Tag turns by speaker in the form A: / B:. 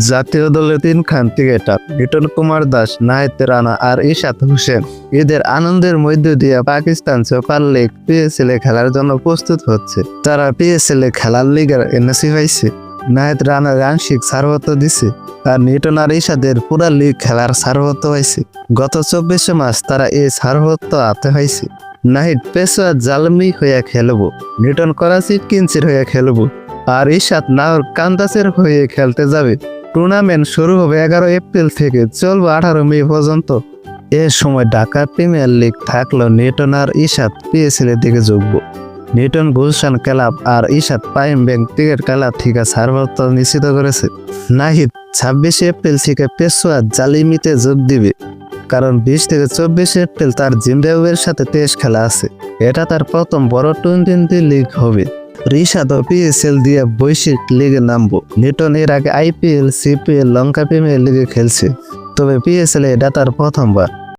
A: জাতীয় দলের তিন খান ক্রিকেটার লিটন কুমার দাস, নাহিদ রানা আর ইশাত হোসেন। এদের আনন্দের মধ্য দিয়ে পাকিস্তান সুপার লিগ পিএসএল এ খেলার জন্য প্রস্তুত হচ্ছে। তারা পিএসএল এ খেলার লিগের এনএসি হয়েছে। নাহিদ রানার আংশিক সার্বত্ব দিছে আর নিউটন আর ইশাদের পুরা লিগ খেলার সার্বত্ব হয়েছে। গত চব্বিশে মাস তারা এই সার্বত্ব হাতে হয়েছে। নাহিদ পেশোয়া জালমি হয়ে খেলব নিউটন করাচি কিঞ্চির হয়ে খেলব আর ইশাত নাহর কান্দাসের হয়ে খেলতে যাবে। টুর্নামেন্ট শুরু হবে এগারো এপ্রিল থেকে চলবে আঠারো মে পর্যন্ত। এ সময় ঢাকা প্রিমিয়ার লিগ থাকলেও নিউটন আর ইশাত পিএসএল এর দিকে যোগবো নিউটন গুলশান ক্লাব আর Ishat prime bank cricket club থেকে সার্বত্র নিশ্চিত করেছে। নাহিদ, ছাব্বিশে এপ্রিল থেকে পেশোয়া জালিমিতে যোগ দিবে। কারণ বিশ থেকে চব্বিশে এপ্রিল তার জিম্বাবুয়ের সাথে টেস্ট খেলা আছে। এটা তার প্রথম বড় টোয়েন্টি লিগ হবে। রিশাদ পিএসএল দিয়ে বৈশ্বিক লিগে নামবো। নিউটন এর আগে আইপিএল, সিপিএল, লঙ্কা প্রিমিয়ার লিগে খেলছে। তবে পিএসএল এটা তার প্রথমবার।